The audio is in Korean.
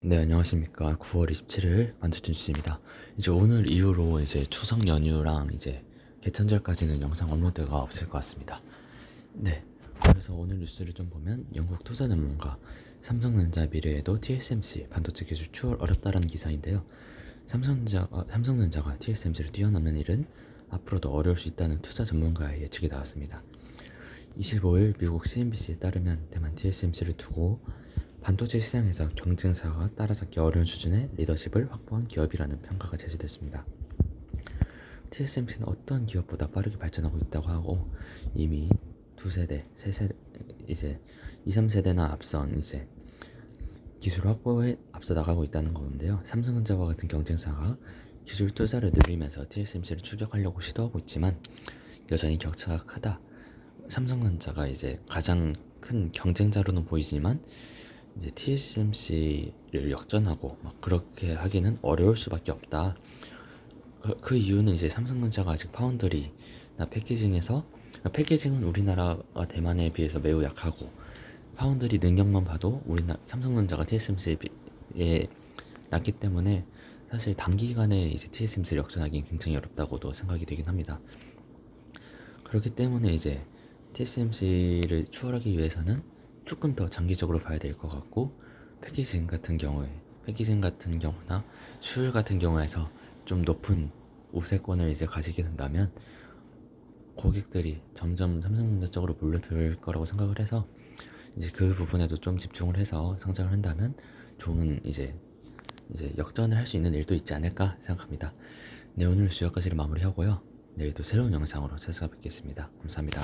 네, 안녕하십니까. 9월 27일 만두준 씨입니다. 이제 오늘 이후로 이제 추석 연휴랑 이제 개천절까지는 영상 업로드가 없을 것 같습니다. 네. 그래서 오늘 뉴스를 좀 보면 영국 투자 전문가 삼성전자 미래에도 TSMC 반도체 기술 추월 어렵다라는 기사인데요. 삼성전자가, 삼성전자가 TSMC를 뛰어넘는 일은 앞으로도 어려울 수 있다는 투자 전문가의 예측이 나왔습니다. 25일 미국 CNBC에 따르면 대만 TSMC를 두고 반도체 시장에서 경쟁사가 따라잡기 어려운 수준의 리더십을 확보한 기업이라는 평가가 제시됐습니다. TSMC는 어떤 기업보다 빠르게 발전하고 있다고 하고 이미 두 세대, 세 세대 이제 2, 3세대나 앞선 이제 기술 확보에 앞서 나가고 있다는 건데요. 삼성전자와 같은 경쟁사가 기술 투자를 늘리면서 TSMC를 추격하려고 시도하고 있지만 여전히 격차가 크다. 삼성전자가 이제 가장 큰 경쟁자로는 보이지만 이제 TSMC를 역전하고 막 그렇게 하기는 어려울 수밖에 없다. 그, 그 이유는 이제 삼성전자가 아직 파운드리나 패키징에서 그러니까 패키징은 우리나라가 대만에 비해서 매우 약하고 파운드리 능력만 봐도 우리나 삼성전자가 TSMC에 낮기 때문에 사실 단기간에 이제 TSMC를 역전하기는 굉장히 어렵다고도 생각이 되긴 합니다. 그렇기 때문에 이제 TSMC를 추월하기 위해서는 조금 더 장기적으로 봐야 될 것 같고 패키징 같은 경우에 패키징 같은 경우나 수율 같은 경우에서 좀 높은 우세권을 이제 가지게 된다면 고객들이 점점 삼성전자 쪽으로 몰려들 거라고 생각을 해서 이제 그 부분에도 좀 집중을 해서 성장을 한다면 좋은 이제 이제 역전을 할 수 있는 일도 있지 않을까 생각합니다. 네 오늘 여기까지를 마무리하고요. 내일 또 새로운 영상으로 찾아뵙겠습니다. 감사합니다.